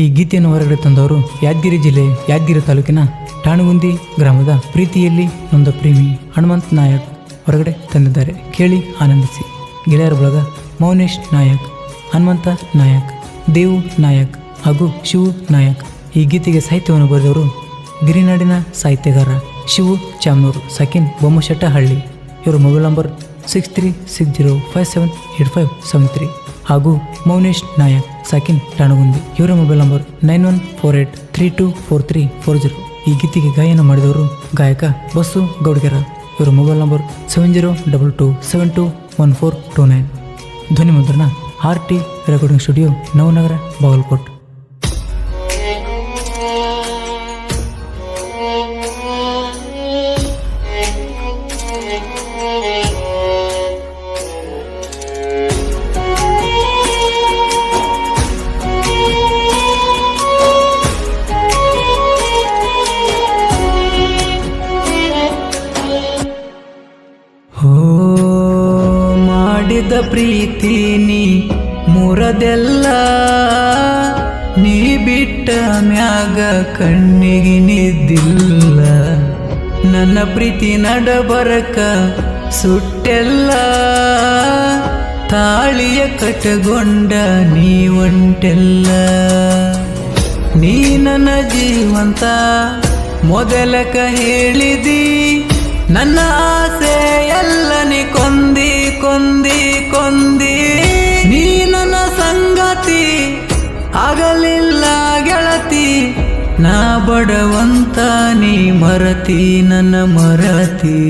ಈ ಗೀತೆಯನ್ನು ಹೊರಗಡೆ ತಂದವರು ಯಾದಗಿರಿ ಜಿಲ್ಲೆ ಯಾದಗಿರಿ ತಾಲೂಕಿನ ಟಾಣಗುಂದಿ ಗ್ರಾಮದ ಪ್ರೀತಿಯಲ್ಲಿ ನೊಂದ ಪ್ರೇಮಿ ಹನುಮಂತ್ ನಾಯಕ್ ಹೊರಗಡೆ ತಂದಿದ್ದಾರೆ. ಕೇಳಿ ಆನಂದಿಸಿ. ಗೆಳೆಯರ ಬಳಗ ಮೌನೇಶ್ ನಾಯಕ್, ಹನುಮಂತ ನಾಯಕ್, ದೇವು ನಾಯಕ್ ಹಾಗೂ ಶಿವು ನಾಯಕ್ ಈ ಗೀತೆಗೆ ಸಾಹಿತ್ಯವನ್ನು ಬರೆದವರು ಗಿರಿನಾಡಿನ ಸಾಹಿತ್ಯಗಾರ ಶಿವು ಚಾಮೂರು ಸಕಿನ್ ಬೊಮ್ಮಶೆಟ್ಟಹಳ್ಳಿ. ಇವರ mobile number six three six zero five seven eight five seven three. ಹಾಗೂ ಮೌನೇಶ್ ನಾಯಕ್, ಸಾಕಿನ್ ರಾಣಗುಂದಿ. ಇವರ mobile number nine one four eight three two four three four zero. ಈ ಗೀತೆಗೆ ಗಾಯನ ಮಾಡಿದವರು ಗಾಯಕ ಬಸ್ಸು ಗೌಡ್ಗೆರ. ಇವರ mobile number seven zero double two seven two one four two nine. ಧ್ವನಿ ಮುದ್ರಣ R T recording studio Navanagar Bagalkot. ಮಾಡಿದ ಪ್ರೀತಿ ನೀ ಮುರದೆಲ್ಲ ನೀ ಬಿಟ್ಟ ಮ್ಯಾಗ ಕಣ್ಣಿಗೆ ನಿದ್ದಿಲ್ಲ. ನನ್ನ ಪ್ರೀತಿ ನಡಬರಕ ಸುಟ್ಟೆಲ್ಲ ತಾಳಿಯ ಕಟಗೊಂಡ ನೀ ಒಂಟೆಲ್ಲ. ನೀ ನನ್ನ ಜೀವಂತ ಮೊದಲಕ ಹೇಳಿದಿ, ನನ್ನ ಆಸೆ ಎಲ್ಲ ನೀ ಕೊಂದಿ. ಕೊಂದಿ ಕೊಂದಿ ನೀ ನನ್ನ ಸಂಗತಿ ಆಗಲಿಲ್ಲ ಗೆಳತಿ. ನಾ ಬಡವಂತ, ನೀ ಮರತಿ, ನನ್ನ ಮರತಿ.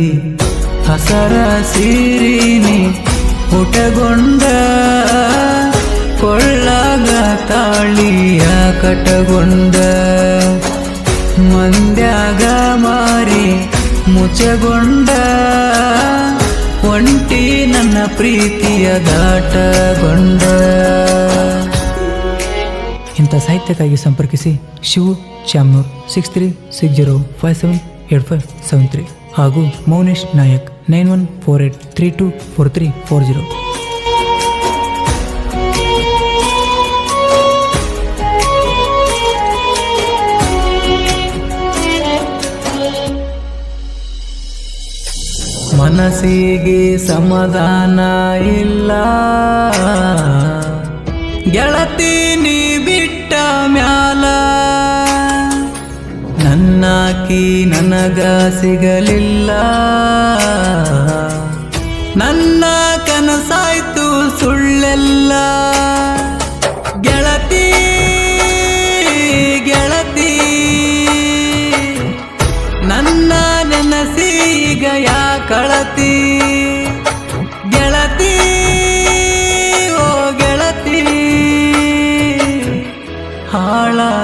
ಹಸರ ಸೀರಿ ನೀ ಊಟಗೊಂಡ ಕೊಳ್ಳಾಗ ತಾಳಿಯ ಕಟಗೊಂಡ. ಮಂದ್ಯಾಗ ಮಾರಿ ಮುಚ್ಚಗೊಂಡ ಪ್ರೀತಿಯ ದಾಟಗೊಂಡ. ಇಂಥ ಸಾಹಿತ್ಯಕ್ಕಾಗಿ ಸಂಪರ್ಕಿಸಿ Shivu Shyamnur six three six zero five seven eight five seven three ಹಾಗೂ Maunesh Nayak nine one four eight three two four three four zero ಮನಸ್ಸಿಗೆ ಸಮಾಧಾನ ಇಲ್ಲ. ಗೆಳತಿ ನೀ ಬಿಟ್ಟ ಮ್ಯಾಲ. ನನ್ನಾಕಿ ನನಗ ಸಿಗಲಿಲ್ಲ. ನನ್ನ ಕನಸಾಯ್ತು ಸುಳ್ಳೆಲ್ಲ.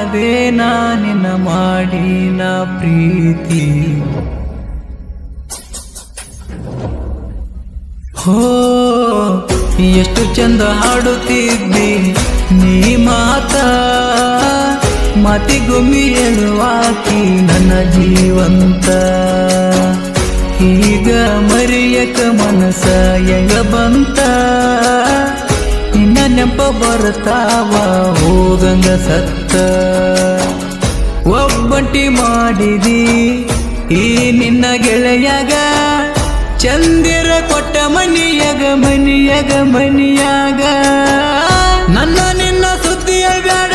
ಹಾಳಾದೆ ನಾನಿನ ಮಾಡಿನ ಪ್ರೀತಿ. ಹೋ, ಎಷ್ಟು ಚಂದ ಹಾಡುತ್ತಿದ್ದಿ ನೀ ಮಾತ. ಮತಿಗುಮ್ಮಿ ಹೇಳುವಾಕಿ ನನ್ನ ಜೀವಂತ. ಈಗ ಮರಿಯಕ ಮನಸ ಹೆಂಗ ಬಂತ. ನಿನ್ನ ನೆಂಪ ಬರ್ತಾವ ಹೋಗಂಗ ಸತ್ತ ಒಬ್ಬಂಟಿ ಮಾಡಿದಿ. ಈ ನಿನ್ನ ಗೆಳೆಯಾಗ ಚಂದಿರ ಕೊಟ್ಟ ಮನಿಯಾಗ ಮನಿಯಾಗ ಮನಿಯಾಗ. ನನ್ನ ನಿನ್ನ ಸುದ್ದಿಯ ಬೇಡ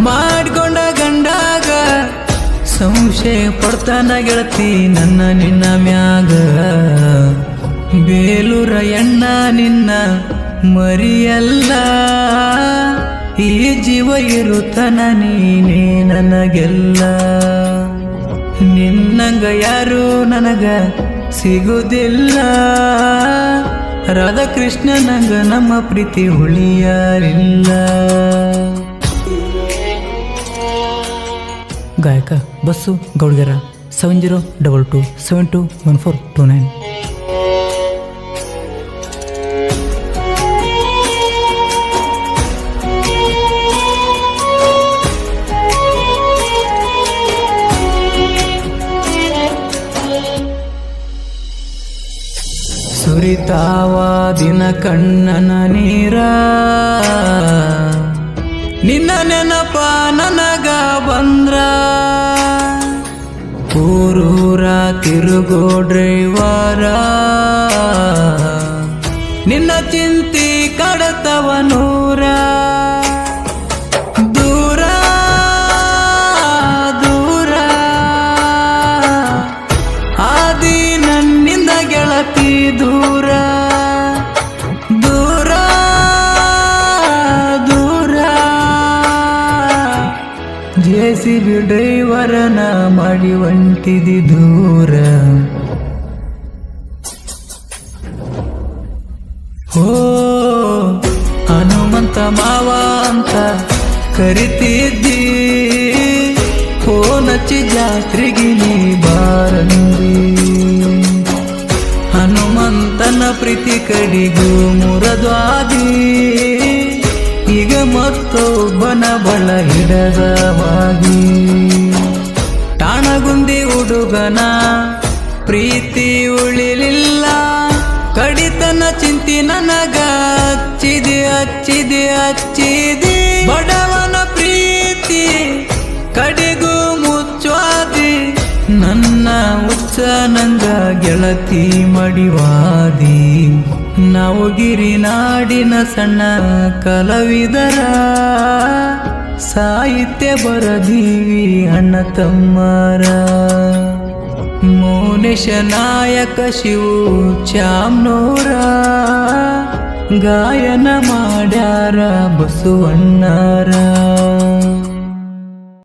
ಮಾಡ್ಕೊಂಡ ಗಂಡಾಗ. ಸಂಶಯ ಪಡ್ತಾನ ಗೆಳತಿ ನನ್ನ ನಿನ್ನ ಮ್ಯಾಗ. ಬೇಲೂರ ಎಣ್ಣ ನಿನ್ನ ಮರಿಯಲ್ಲ. ಈ ಜೀವ ಇರುತ್ತನ ನೀನೇ ನನಗೆಲ್ಲ. ನಿನ್ನಂಗ ಯಾರು ನನಗ ಸಿಗುವುದಿಲ್ಲ ರಾಧಾಕೃಷ್ಣನಂಗ ನಮ್ಮ ಪ್ರೀತಿ ಉಳಿಯಾರಿಲ್ಲ ಗಾಯಕ Basu Gowdgere seven zero double two seven two one four two nine ಸುರಿತಾವ ದಿನ ಕಣ್ಣನ ನೀರ. ನಿನ್ನ ನಿನ್ನ ನೆನಪ ನನಗ ಬಂದ್ರ. ಊರೂರ ತಿರುಗೋ ಡ್ರೈವರ ಜೆ ಸಿ ಡ್ರೈವರನ ಮಾಡಿ ಹೊಂಟಿದಿ ದೂರ. ಓ ಹನುಮಂತ ಮಾವ ಅಂತ ಕರಿತಿದ್ದಿ. ಫೋನಚ್ಚಿ ಜಾತ್ರೆಗೆ ನೀ ಬಾರಂದಿ ಹನುಮಂತನ ಪ್ರೀತಿ ಕಡಿಗೂ ಮುರದ್ವಾದಿ ಬಳ ಹಿಡದವಾಗಿ. ತಾಣಗುಂದಿ ಹುಡುಗನ ಪ್ರೀತಿ ಉಳಿಲಿಲ್ಲ. ಕಡಿತನ ಚಿಂತಿ ನನಗ ಹಚ್ಚಿದೆ ಹಚ್ಚಿದೆ ಹಚ್ಚಿದೆ ಬಡವನ ಪ್ರೀತಿ ಕಡೆಗೂ ಮುಚ್ಚುವಾದಿ. ನನ್ನ ಉಚ್ಚ ನಂಗ ಗೆಳತಿ ಮಡಿವಾದಿ. ನಾವು ಗಿರಿನಾಡಿನ ಸಣ್ಣ ಕಲಾವಿದರ ಸಾಹಿತ್ಯ ಬರದೀವಿ ಅಣ್ಣ ತಮ್ಮರ. ಮೌನೇಶ ನಾಯಕ ಶಿವು ಚಾಮ್ನೋರ ಗಾಯನ ಮಾಡ್ಯಾರ ಬಸವಣ್ಣರ.